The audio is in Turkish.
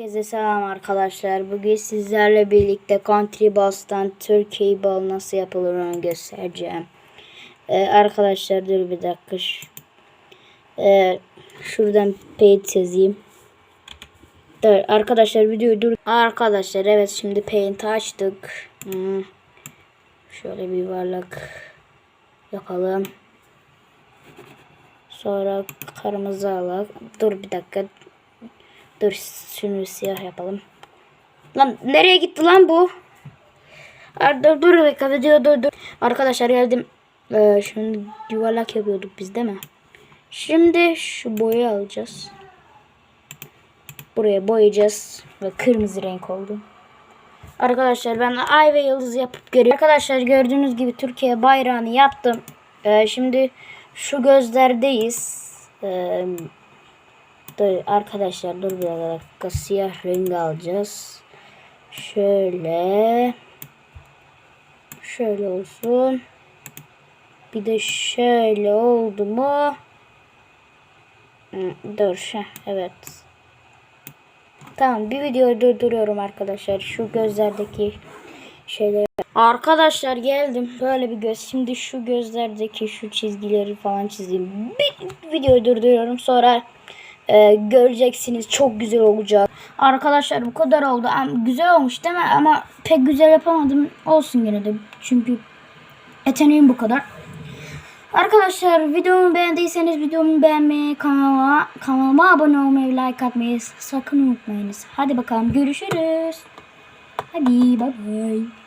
Herkese selam arkadaşlar. Bugün sizlerle birlikte Country Boss'tan Turkey Ball nasıl yapılır onu göstereceğim. Ee, arkadaşlar dur bir dakika. Ee, şuradan paint yazayım. Dur arkadaşlar videoyu dur. Arkadaşlar evet şimdi paint açtık. Hmm. Şöyle bir yuvarlak yapalım. Sonra kırmızı alak. Dur bir dakika. Dur şunu siyah yapalım. Lan nereye gitti lan bu? Dur dur video dur dur. Arkadaşlar geldim. Ee, şimdi yuvarlak yapıyorduk biz değil mi? Şimdi şu boyayı alacağız. Buraya boyayacağız. Ve kırmızı renk oldu. Arkadaşlar ben ay ve yıldız yapıp görüyorum. Arkadaşlar gördüğünüz gibi Türkiye bayrağını yaptım. Ee, şimdi şu gözlerdeyiz. Ee, dur, arkadaşlar dur bir dakika siyah rengi alacağız. Şöyle. Şöyle olsun. Bir de şöyle oldu mu? Dur. Evet. Tamam bir videoyu durduruyorum arkadaşlar. Şu gözlerdeki şeyler. Arkadaşlar geldim. Böyle bir göz. Şimdi şu gözlerdeki şu çizgileri falan çizeyim. Bir videoyu durduruyorum. Sonra e, göreceksiniz. Çok güzel olacak. Arkadaşlar bu kadar oldu. Ama güzel olmuş değil mi? Ama pek güzel yapamadım. Olsun gene de. Çünkü yeteneğim bu kadar. Arkadaşlar videomu beğendiyseniz videomu beğenmeyi, kanalıma, kanalıma abone olmayı, like atmayı sakın unutmayınız. Hadi bakalım görüşürüz. Hadi bay bay.